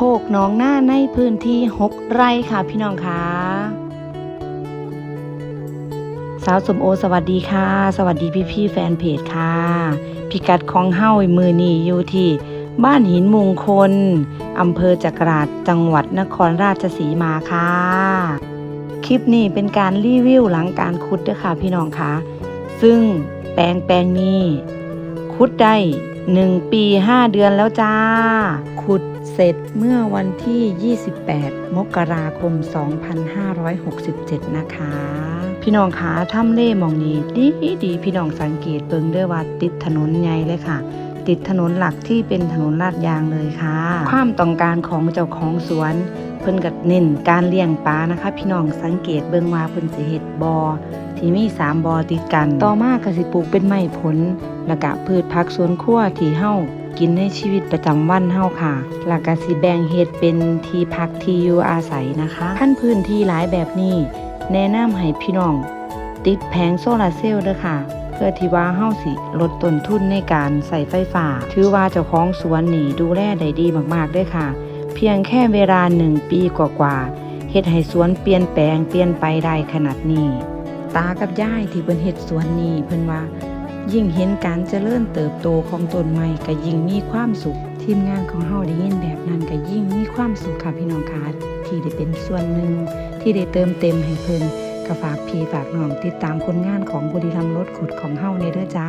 โคกน้องหน้าในพื้นที่ 6 ไร่ค่ะพี่น้องคะสาวสมโอสวัสดีค่ะ สวัสดีพี่พี่แฟนเพจค่ะ พิกัดของเฮ้ามือนี่อยู่ที่บ้านหินมงคลอำเภอจักราชจังหวัดนครราชสีมาค่ะ คลิปนี้เป็นการรีวิวหลังการขุดเด้อค่ะพี่น้องคะซึ่งแปลงแปลงนี้ขุดได้ หนึ่งปี 5 เดือนแล้วจ้า ขุดเสร็จเมื่อวันที่ 28 มกราคม 2567 นะคะ พี่น้องคะถ้ำเล่มองนี้ดีดีพี่น้องสังเกตเบิงเด้อว่าติดถนนใหญ่เลยค่ะ ติดถนนหลักที่เป็นถนนลาดยางเลยค่ะ ความต้องการของเจ้าของสวน เพิ่นก็เน้นการเลี้ยงปลานะคะ พี่น้องสังเกตเบิ่งว่าเพิ่นสิเฮ็ดบอ่อที่มีสามบอ่อติดกัน ต่อมาก็สิปลูกเป็นไม้ผลแล้วก็พืชผักสวนครัวที่เฮากินในชีวิตประจำวันเฮาค่ะแล้วก็สิแบ่งเฮ็ดเป็นที่พักที่อยู่อาศัยนะคะขั้นพื้นที่หลายแบบนี้ แนะนำให้พี่น้อง ติดแผงโซลาร์เซลล์เด้อค่ะ เพื่อที่ว่าเฮาสิลดต้นทุนในการใส่ไฟฟ้า ถือว่าเจ้าของสวนนี่ดูแลได้ดีมากๆด้วยค่ะ เพียงแค่เวลาหนึ่งปีกว่าๆเฮ็ดให้สวนเปลี่ยนแปลงเปลี่ยนไปได้ขนาดนี้ ตากับยายที่เพิ่นเฮ็ดสวนนี้เพิ่นว่า ยิ่งเห็นการเจริญเติบโตของต้นไม้ก็ยิ่งมีความสุข ทีมงานของเฮาได้ยินแบบนั้นก็ยิ่งมีความสุขค่ะพี่น้องคะที่ได้เป็นส่วนหนึ่งที่ได้เติมเต็มให้เพิ่น ก็ฝากพี่ฝากน้องติดตามผลงานของบุรีรัมย์รถขุดของเฮาในเด้อจ้า